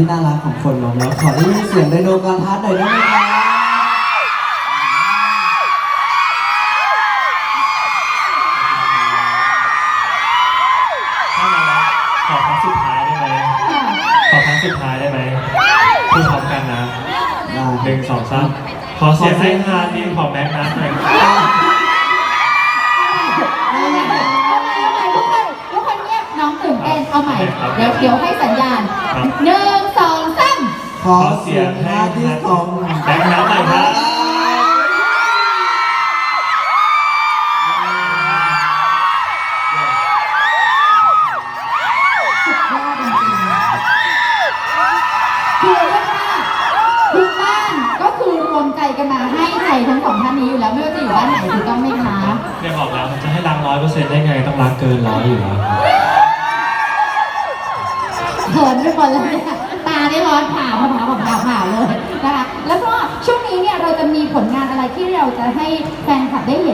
ที่น่ารักของคนลงแล้วขอได้ยินเสียงไดโนกรทัศน์หน่อยได้ไหมครับถ้ามาแล้วขอครั้งสุดท้ายได้ไหมขอครั้งสุดท้ายได้ไหมพูดพร้อมกันนะได้หนึ่งสองสามขอเสียงให้ฮาร์ดนี่ของแม็กนัทหน่อยอะเเต้นเอาใหม่เดี๋ยวเดี๋ยวให้สัญญาณหนึ่งสองสามขอเสียงฮาร์ดดิสก์ของแม็กนัทหน่อยครับสุดยอดจริงๆคือเรียกว่าทุกบ้านก็คือรวมใจกันมาให้ใจทั้งสองท่านนี้อยู่แล้วไม่ว่าจะอยู่บ้านไหนถูกต้องไหมคะเนี่ยบอกแล้วมันจะให้รักร้อยเปอร์เซ็นต์ได้ไงต้องรักเกินร้อยอยู่แล้วเขิน ไปหมดเล้วเนี่ยตาได้ร้อนผ่าผ่าผ่าผ่าผ่าเลยนะคะแล้วก็ช่วงนี้เนี่ยเราจะมีผลงานอะไรที่เราจะให้แฟนคลับได้เ